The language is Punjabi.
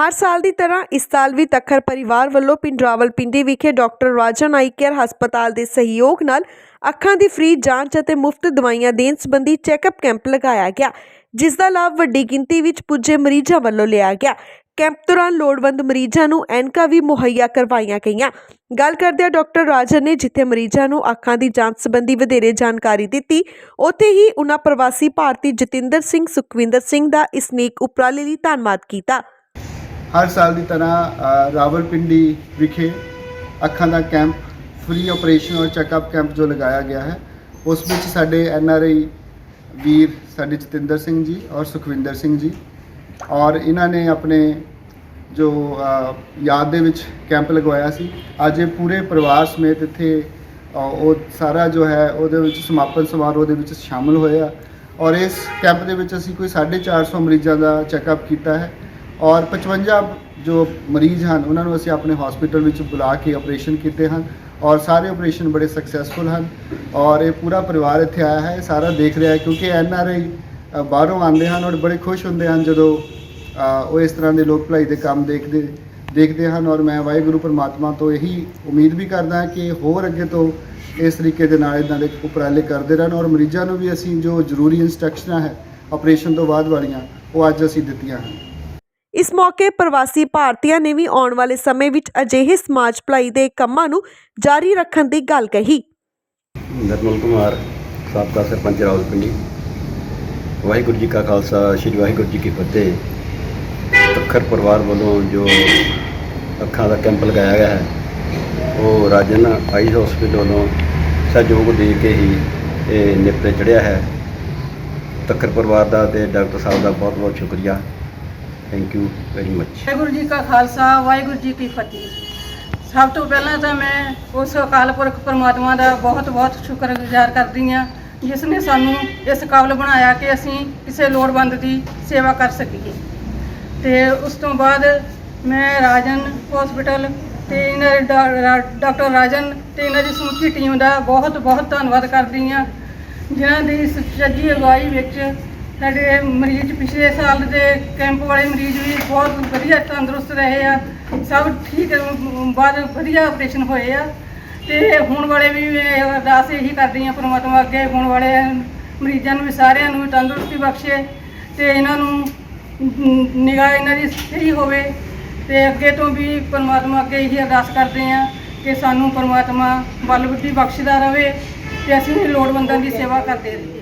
ਹਰ ਸਾਲ ਦੀ ਤਰ੍ਹਾਂ ਇਸ ਸਾਲ ਵੀ ਤੱਖਰ ਪਰਿਵਾਰ ਵੱਲੋਂ ਪਿੰਡ ਰਾਵਲਪਿੰਡੀ ਵਿਖੇ ਡਾਕਟਰ ਰਾਜਨ ਆਈ ਕੇਅਰ ਹਸਪਤਾਲ ਦੇ ਸਹਿਯੋਗ ਨਾਲ ਅੱਖਾਂ ਦੀ ਫ੍ਰੀ ਜਾਂਚ ਅਤੇ ਮੁਫਤ ਦਵਾਈਆਂ ਦੇਣ ਸੰਬੰਧੀ ਚੈੱਕਅਪ ਕੈਂਪ ਲਗਾਇਆ ਗਿਆ, ਜਿਸ ਦਾ ਲਾਭ ਵੱਡੀ ਗਿਣਤੀ ਵਿੱਚ ਪੁੱਜੇ ਮਰੀਜ਼ਾਂ ਵੱਲੋਂ ਲਿਆ ਗਿਆ। ਕੈਂਪ ਦੌਰਾਨ ਲੋੜਵੰਦ ਮਰੀਜ਼ਾਂ ਨੂੰ ਐਨਕਾਂ ਵੀ ਮੁਹੱਈਆ ਕਰਵਾਈਆਂ ਗਈਆਂ। ਗੱਲ ਕਰਦਿਆਂ ਡਾਕਟਰ ਰਾਜਨ ਨੇ ਜਿੱਥੇ ਮਰੀਜ਼ਾਂ ਨੂੰ ਅੱਖਾਂ ਦੀ ਜਾਂਚ ਸੰਬੰਧੀ ਵਧੇਰੇ ਜਾਣਕਾਰੀ ਦਿੱਤੀ, ਉੱਥੇ ਹੀ ਉਹਨਾਂ ਪ੍ਰਵਾਸੀ ਭਾਰਤੀ ਜਤਿੰਦਰ ਸਿੰਘ ਸੁਖਵਿੰਦਰ ਸਿੰਘ ਦਾ ਇਸ ਨੇਕ ਉਪਰਾਲੇ ਲਈ ਧੰਨਵਾਦ ਕੀਤਾ। ਹਰ ਸਾਲ ਦੀ ਤਰ੍ਹਾਂ ਅ, ਰਾਵਲਪਿੰਡੀ ਵਿਖੇ ਅੱਖਾਂ ਦਾ ਕੈਂਪ ਫ੍ਰੀ ਆਪਰੇਸ਼ਨ ਔਰ ਚੈੱਕਅਪ ਕੈਂਪ ਜੋ ਲਗਾਇਆ ਗਿਆ ਹੈ ਉਸ ਵਿੱਚ ਸਾਡੇ ਐਨ ਆਰ ਆਈ ਵੀਰ ਸਾਡੇ ਜਤਿੰਦਰ ਸਿੰਘ ਜੀ ਔਰ ਸੁਖਵਿੰਦਰ ਸਿੰਘ ਜੀ ਔਰ ਇਹਨਾਂ ਨੇ ਆਪਣੇ ਜੋ ਯਾਦ ਦੇ ਵਿੱਚ ਕੈਂਪ ਲਗਵਾਇਆ ਸੀ। ਅੱਜ ਇਹ ਪੂਰੇ ਪਰਿਵਾਰ ਸਮੇਤ ਇੱਥੇ ਉਹ ਸਾਰਾ ਜੋ ਹੈ ਉਹਦੇ ਵਿੱਚ ਸਮਾਪਨ ਸਮਾਰੋਹ ਦੇ ਵਿੱਚ ਸ਼ਾਮਲ ਹੋਇਆ। ਔਰ ਇਸ ਕੈਂਪ ਦੇ ਵਿੱਚ ਅਸੀਂ ਕੋਈ 450 ਮਰੀਜ਼ਾਂ ਦਾ ਚੈੱਕਅਪ ਕੀਤਾ ਹੈ। ਔਰ 55 ਜੋ ਮਰੀਜ਼ ਹਨ, ਉਹਨਾਂ ਨੂੰ ਅਸੀਂ ਆਪਣੇ ਹਸਪੀਟਲ ਵਿੱਚ ਬੁਲਾ ਕੇ ਆਪਰੇਸ਼ਨ ਕੀਤੇ ਹਨ ਔਰ ਸਾਰੇ ਆਪਰੇਸ਼ਨ ਬੜੇ ਸਕਸੈਸਫੁਲ ਹਨ ਔਰ ਇਹ ਪੂਰਾ ਪਰਿਵਾਰ ਇੱਥੇ ਆਇਆ ਹੈ, ਇਹ ਸਾਰਾ ਦੇਖ ਰਿਹਾ ਹੈ ਕਿਉਂਕਿ ਐਨ ਆਰ ਆਈ ਬਾਹਰੋਂ ਆਉਂਦੇ ਹਨ ਔਰ ਬੜੇ ਖੁਸ਼ ਹੁੰਦੇ ਹਨ ਜਦੋਂ ਉਹ ਇਸ ਤਰ੍ਹਾਂ ਦੇ ਲੋਕ ਭਲਾਈ ਦੇ ਕੰਮ ਦੇਖਦੇ ਦੇਖਦੇ ਹਨ ਔਰ ਮੈਂ ਵਾਹਿਗੁਰੂ ਪਰਮਾਤਮਾ ਤੋਂ ਇਹੀ ਉਮੀਦ ਵੀ ਕਰਦਾ ਕਿ ਹੋਰ ਅੱਗੇ ਤੋਂ ਇਸ ਤਰੀਕੇ ਦੇ ਨਾਲ ਇਦਾਂ ਦੇ ਉਪਰਾਲੇ ਕਰਦੇ ਰਹਿਣ ਔਰ ਮਰੀਜ਼ਾਂ ਨੂੰ ਵੀ ਅਸੀਂ ਜੋ ਜ਼ਰੂਰੀ ਇਨਸਟਰਕਸ਼ਨਾਂ ਹੈ ਆਪਰੇਸ਼ਨ ਤੋਂ ਬਾਅਦ ਵਾਲੀਆਂ, ਉਹ ਅੱਜ ਅਸੀਂ ਦਿੱਤੀਆਂ ਹਨ। ਇਸ ਮੌਕੇ ਪ੍ਰਵਾਸੀ ਭਾਰਤੀਆਂ ਨੇ ਵੀ ਆਉਣ ਵਾਲੇ ਸਮੇਂ ਵਿੱਚ ਅਜਿਹੇ ਸਮਾਜ ਭਲਾਈ ਦੇ ਕੰਮਾਂ ਨੂੰ ਜਾਰੀ ਰੱਖਣ ਦੀ ਗੱਲ ਕਹੀ। ਨਿਰਮਲ ਕੁਮਾਰ, ਸਾਬਕਾ ਸਰਪੰਚ ਰਾਵਲਪਿੰਡੀ। ਵਾਹਿਗੁਰੂ ਜੀ ਕਾ ਖਾਲਸਾ, ਸ੍ਰੀ ਵਾਹਿਗੁਰੂ ਜੀ ਕੀ ਫਤਿਹ। ਤੱਖਰ ਪਰਿਵਾਰ ਵੱਲੋਂ ਜੋ ਅੱਖਾਂ ਦਾ ਕੈਂਪ ਲਗਾਇਆ ਗਿਆ ਹੈ, ਉਹ ਰਾਜਨ ਆਈਜ਼ ਹਸਪੀਟਲ ਵੱਲੋਂ ਸਹਿਯੋਗ ਦੇ ਕੇ ਹੀ ਇਹ ਨਿਪਟੇ ਚੜਿਆ ਹੈ। ਤੱਖਰ ਪਰਿਵਾਰ ਦਾ ਤੇ ਡਾਕਟਰ ਸਾਹਿਬ ਦਾ ਬਹੁਤ ਬਹੁਤ ਸ਼ੁਕਰੀਆ। Thank you very much Waheguru ji ਕਾ ਖਾਲਸਾ, ਵਾਹਿਗੁਰੂ ਜੀ ਕੀ ਫਤਿਹ। ਸਭ ਤੋਂ ਪਹਿਲਾਂ ਤਾਂ ਮੈਂ ਉਸ ਅਕਾਲ ਪੁਰਖ ਪਰਮਾਤਮਾ ਦਾ ਬਹੁਤ-ਬਹੁਤ ਸ਼ੁਕਰਗੁਜ਼ਾਰ ਕਰਦੀ ਹਾਂ, ਜਿਸ ਨੇ ਸਾਨੂੰ ਇਸ ਕਾਬਲ ਬਣਾਇਆ ਕਿ ਅਸੀਂ ਕਿਸੇ ਲੋੜਵੰਦ ਦੀ ਸੇਵਾ ਕਰ ਸਕੀਏ। ਤੇ ਉਸ ਤੋਂ ਬਾਅਦ ਮੈਂ ਰਾਜਨ ਹਸਪੀਟਲ ਤੇ ਇਹਨਾਂ ਡਾ- ਡਾਕਟਰ ਰਾਜਨ ਤੇ ਇਹਨਾਂ ਦੀ ਸਮੁੱਚੀ ਟੀਮ ਦਾ ਬਹੁਤ-ਬਹੁਤ ਧੰਨਵਾਦ ਕਰਦੀ ਹਾਂ, ਜਿਨ੍ਹਾਂ ਦੀ ਸੁਚੱਜੀ ਅਗਵਾਈ ਵਿੱਚ ਸਾਡੇ ਮਰੀਜ਼ ਪਿਛਲੇ ਸਾਲ ਦੇ ਕੈਂਪ ਵਾਲੇ ਮਰੀਜ਼ ਵੀ ਬਹੁਤ ਵਧੀਆ ਤੰਦਰੁਸਤ ਰਹੇ ਆ। ਸਭ ਠੀਕ ਬਾਅਦ ਵਧੀਆ ਆਪਰੇਸ਼ਨ ਹੋਏ ਆ। ਤੇ ਹੁਣ ਵਾਲੇ ਵੀ ਮੈਂ ਅਰਦਾਸ ਇਹੀ ਕਰਦੀ ਹਾਂ ਪ੍ਰਮਾਤਮਾ ਅੱਗੇ ਹੁਣ ਵਾਲੇ ਮਰੀਜ਼ਾਂ ਨੂੰ ਵੀ ਸਾਰਿਆਂ ਨੂੰ ਤੰਦਰੁਸਤੀ ਬਖਸ਼ੇ ਤੇ ਇਹਨਾਂ ਨੂੰ ਨਿਗਾਹ ਇਹਨਾਂ ਦੀ ਸਹੀ ਹੋਵੇ। ਤੇ ਅੱਗੇ ਤੋਂ ਵੀ ਪ੍ਰਮਾਤਮਾ ਅੱਗੇ ਇਹੀ ਅਰਦਾਸ ਕਰਦੇ ਹਾਂ ਕਿ ਸਾਨੂੰ ਪ੍ਰਮਾਤਮਾ ਬਲ ਬੁੱਧੀ ਬਖਸ਼ਦਾ ਰਹੇ ਤੇ ਅਸੀਂ ਲੋੜਵੰਦਾਂ ਦੀ ਸੇਵਾ ਕਰਦੇ ਰਹੀਏ।